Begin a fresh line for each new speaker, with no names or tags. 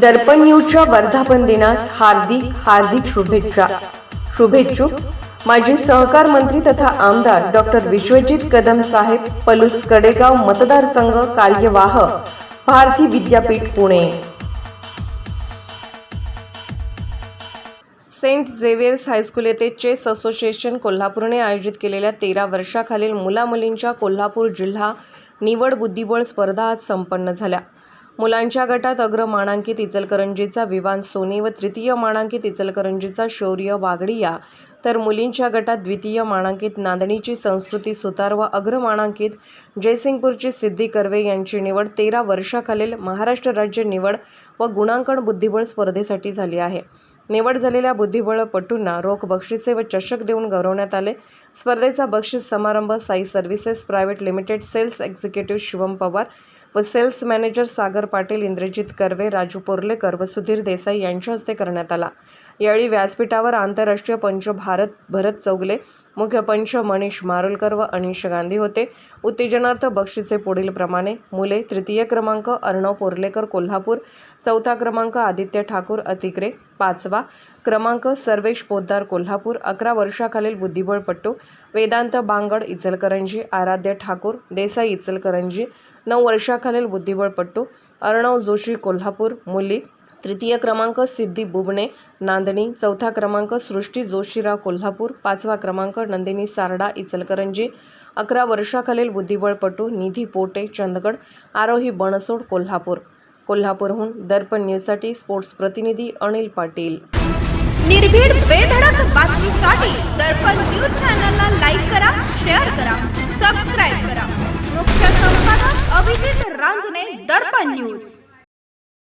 दर्पण न्यूजच्या वर्धापन दिनास हार्दिक हार्दिक शुभेच्छा. शुभेच्छुक माजी सहकार मंत्री तथा आमदार डॉक्टर विश्वजित कदम साहेब पलूस कडेगाव मतदारसंघ कार्यवाह Bharati Vidyapeeth Pune. Saint Xavier's high school येथे चेस असोसिएशन कोल्हापूरने आयोजित केलेल्या तेरा वर्षाखालील मुलामुलींच्या कोल्हापूर जिल्हा निवड बुद्धिबळ स्पर्धा आज संपन्न झाल्या. मुलांच्या गटात अग्रमानांकित इचलकरंजीचा विवान सोनी व तृतीय मानांकित इचलकरंजीचा शौर्य वागडिया. तर मुलींच्या गटात द्वितीय मानांकित नांदणीची संस्कृती सुतार व अग्रमानांकित जयसिंगपूरची सिद्धी कर्वे यांची निवड तेरा वर्षाखालील महाराष्ट्र राज्य निवड व गुणांकन बुद्धिबळ स्पर्धेसाठी झाली आहे. निवड झालेल्या बुद्धिबळपटूंना रोख बक्षिसे व चषक देऊन गौरवण्यात आले. स्पर्धेचा बक्षीस समारंभ Sai services private limited sales executive Shivam Pawar व सेल्स मॅनेजर सागर पाटील इंद्रजित कर्वे राजू पोर्लेकर व सुधीर देसाई यांच्या हस्ते करण्यात आला. यावेळी व्यासपीठावर आंतरराष्ट्रीय पंच भारत भरत चौगले मुख्य पंच मनीष मारुलकर व अनिश गांधी होते. उत्तेजनार्थ बक्षिसे पुढील प्रमाणे मुले तृतीय क्रमांक अर्णव पोर्लेकर कोल्हापूर. चौथा क्रमांक आदित्य ठाकूर अतिक्रे. पाचवा क्रमांक सर्वेश पोद्दार कोल्हापूर. अकरा वर्षाखालील बुद्धिबळपट्टू वेदांत बांगड इचलकरंजी. आराध्य ठाकूर देसाई इचलकरंजी. नऊ वर्षाखालील बुद्धिबळपट्टू अर्णव जोशी कोल्हापूर. मुली तृतीय क्रमांक सिद्धी बुबणे नांदणी. चौथा क्रमांक सृष्टी जोशीराव कोल्हापूर. पाचवा क्रमांक नंदिनी सारडा इचलकरंजी. अकरा वर्षाखालील बुद्धिबळपटू निधी पोटे चंदगड. आरोही बनसोड कोल्हापूर. कोल्हापूरहून दर्पण न्यूजसाठी स्पोर्ट्स प्रतिनिधी अनिल पाटील.
निर्भीड बेधडक बातमीसाठी दर्पण न्यूज चॅनलला लाईक करा शेअर करा सबस्क्राईब करा. मुख्य संपादक अभिजित रांजणे दर्पण न्यूज.